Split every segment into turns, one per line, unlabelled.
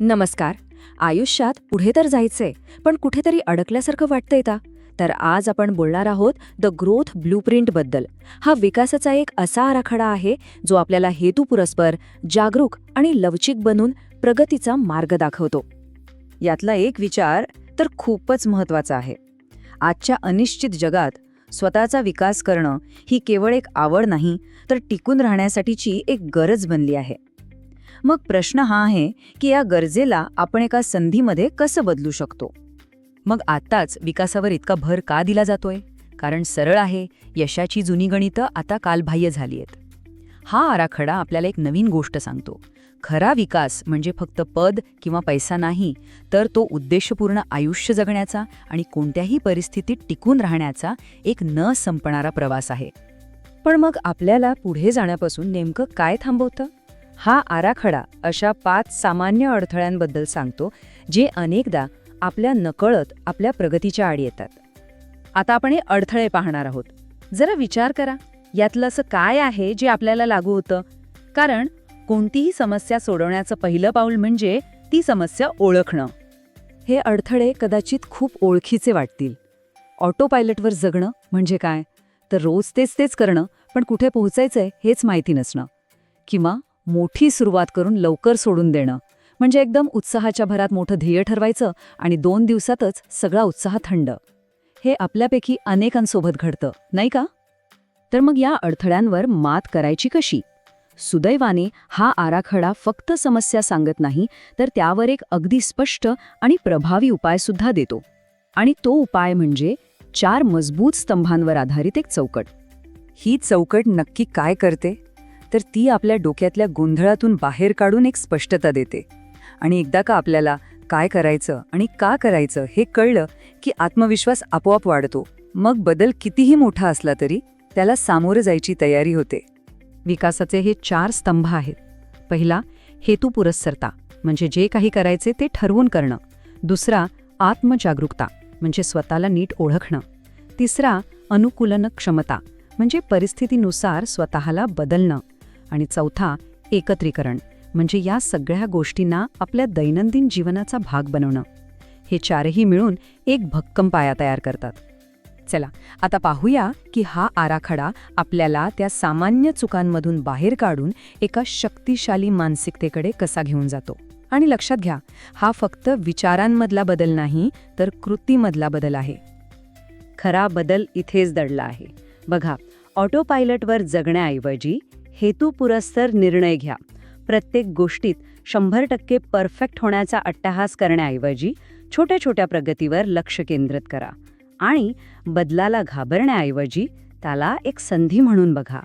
नमस्कार. आयुष्यात पुढे तर जायचंय पण कुठेतरी अडकल्यासारखं वाटतंय का तर आज आपण बोलणार आहोत द ग्रोथ ब्लूप्रिंटबद्दल हा विकासाचा एक असा आराखडा आहे जो आपल्याला हेतुपुरस्पर जागरूक आणि लवचिक बनून प्रगतीचा मार्ग दाखवतो. यातला एक विचार तर खूपच महत्त्वाचा आहे. आजच्या अनिश्चित जगात स्वतःचा विकास करणं ही केवळ एक आवड नाही तर टिकून राहण्यासाठीची एक गरज बनली आहे. मग प्रश्न हा आहे की या गरजेला आपण एका संधीमध्ये कसं बदलू शकतो? मग आत्ताच विकासावर इतका भर का दिला जातोय? कारण सरळ आहे यशाची जुनी गणितं आता कालबाह्य झाली आहेत हा आराखडा आपल्याला एक नवीन गोष्ट सांगतो. खरा विकास म्हणजे फक्त पद किंवा पैसा नाही तर तो उद्देशपूर्ण आयुष्य जगण्याचा आणि कोणत्याही परिस्थितीत टिकून राहण्याचा एक न संपणारा प्रवास आहे. पण मग आपल्याला पुढे जाण्यापासून नेमकं काय थांबवतं? हा आराखडा अशा पाच सामान्य अडथळ्यांबद्दल सांगतो जे अनेकदा आपल्या नकळत आपल्या प्रगतीच्या आड येतात. आता आपण हे अडथळे पाहणार आहोत. जरा विचार करा यातलं असं काय आहे जे आपल्याला लागू होतं? कारण कोणतीही समस्या सोडवण्याचं पहिलं पाऊल म्हणजे ती समस्या ओळखणं. हे अडथळे कदाचित खूप ओळखीचे वाटतील. ऑटो पायलटवर जगणं म्हणजे काय? तर रोज तेच तेच करणं पण कुठे पोहोचायचंय हेच माहिती नसणं. किंवा मोठी सुरुवात करून लवकर सोडून देणं. म्हणजे एकदम उत्साहाच्या भरात मोठं ध्येय ठरवायचं आणि दोन दिवसातच सगळा उत्साह थंड. हे आपल्यापैकी अनेकांसोबत घडतं नाही का? तर मग या अडथळ्यांवर मात करायची कशी? सुदैवाने हा आराखडा फक्त समस्या सांगत नाही तर त्यावर एक अगदी स्पष्ट आणि प्रभावी उपायसुद्धा देतो. आणि तो उपाय म्हणजे चार मजबूत स्तंभांवर आधारित एक चौकट. ही चौकट नक्की काय करते? तर ती आपल्या डोक्यातल्या गोंधळातून बाहेर काढून एक स्पष्टता देते. आणि एकदा का आपल्याला काय करायचं आणि का करायचं हे कळलं की आत्मविश्वास आपोआप वाढतो. मग बदल कितीही मोठा असला तरी त्याला सामोरं जायची तयारी होते. विकासाचे हे चार स्तंभ आहेत. पहिला हेतुपुरस्सरता म्हणजे जे काही करायचे ते ठरवून करणं. दुसरा आत्मजागरूकता म्हणजे स्वतःला नीट ओळखणं. तिसरा अनुकूलन क्षमता म्हणजे परिस्थितीनुसार स्वतःला बदलणं. आणि चौथा एकत्रीकरण म्हणजे या सगळ्या गोष्टींना आपल्या दैनंदिन जीवनाचा भाग बनवणं. हे चारही मिळून एक भक्कम पाया तयार करतात. चला आता पाहूया की हा आराखडा आपल्याला त्या सामान्य चुकांमधून बाहेर काढून एका शक्तिशाली मानसिकतेकडे कसा घेऊन जातो. आणि लक्षात घ्या हा फक्त विचारांमधला बदल नाही तर कृतीमधला बदल आहे. खरा बदल इथेच दडला आहे. बघा ऑटो पायलटवर जगण्याऐवजी हेतुपुरस्सर निर्णय घ्या. प्रत्येक गोष्टीत शंभर टक्के परफेक्ट होण्याचा अट्टहास करण्याऐवजी छोट्या छोट्या प्रगतीवर लक्ष केंद्रित करा आणि बदलाला घाबरण्याऐवजी त्याला एक संधी म्हणून बघा.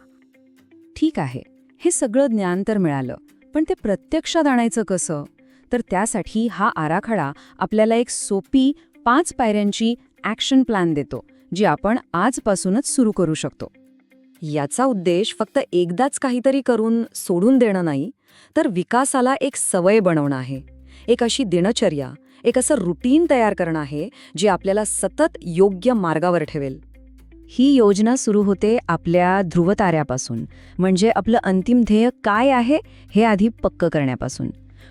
ठीक आहे. हे सगळं ज्ञान तर मिळालं पण ते प्रत्यक्षात आणायचं कसं? तर त्यासाठी हा आराखडा आपल्याला एक सोपी पाच पायऱ्यांची ॲक्शन प्लॅन देतो जी आपण आजपासूनच सुरू करू शकतो. याचा उद्देश फक्त एकदाच काहीतरी करून सोडून देणं नाही तर विकासाला एक सवय बनवणं आहे. एक अशी दिनचर्या एक असं रुटीन तयार करणं आहे जे आपल्याला सतत योग्य मार्गावर ठेवेल. ही योजना सुरू होते आपल्या ध्रुवताऱ्यापासून. म्हणजे आपलं अंतिम ध्येय काय आहे हे आधी पक्क करण्यापासून.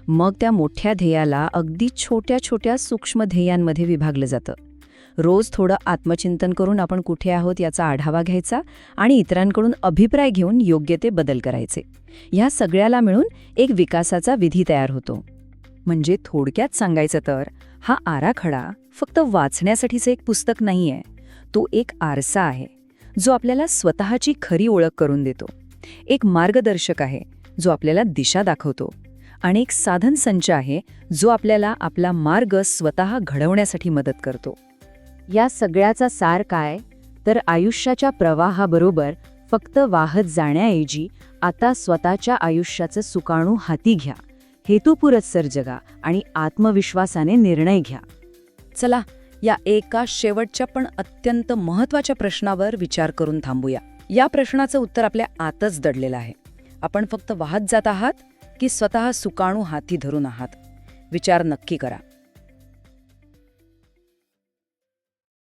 मग त्या मोठ्या ध्येयाला अगदी छोट्या छोट्या सूक्ष्म ध्येयांमध्ये विभागलं जातं. रोज थोडं आत्मचिंतन करून आपण कुठे आहोत याचा आढावा घ्यायचा आणि इतरांकडून अभिप्राय घेऊन योग्य ते बदल करायचे. ह्या सगळ्याला मिळून एक विकासाचा विधी तयार होतो. म्हणजे थोडक्यात सांगायचं तर हा आराखडा फक्त वाचण्यासाठीचं एक पुस्तक नाहीये. तो एक आरसा आहे जो आपल्याला स्वतःची खरी ओळख करून देतो. एक मार्गदर्शक आहे जो आपल्याला दिशा दाखवतो. आणि एक साधन संच आहे जो आपल्याला आपला मार्ग स्वतः घडवण्यासाठी मदत करतो. या सगळ्याचा सार काय? तर आयुष्याच्या प्रवाहाबरोबर फक्त वाहत जाण्याऐवजी आता स्वतःच्या आयुष्याचं सुकाणू हाती घ्या. हेतुपुरस्सर जगा आणि आत्मविश्वासाने निर्णय घ्या. चला या एका शेवटच्या पण अत्यंत महत्त्वाच्या प्रश्नावर विचार करून थांबूया. या प्रश्नाचं उत्तर आपल्या आतच दडलेलं आहे. आपण फक्त वाहत जात आहात की स्वतः सुकाणू हाती धरून आहात? विचार नक्की करा.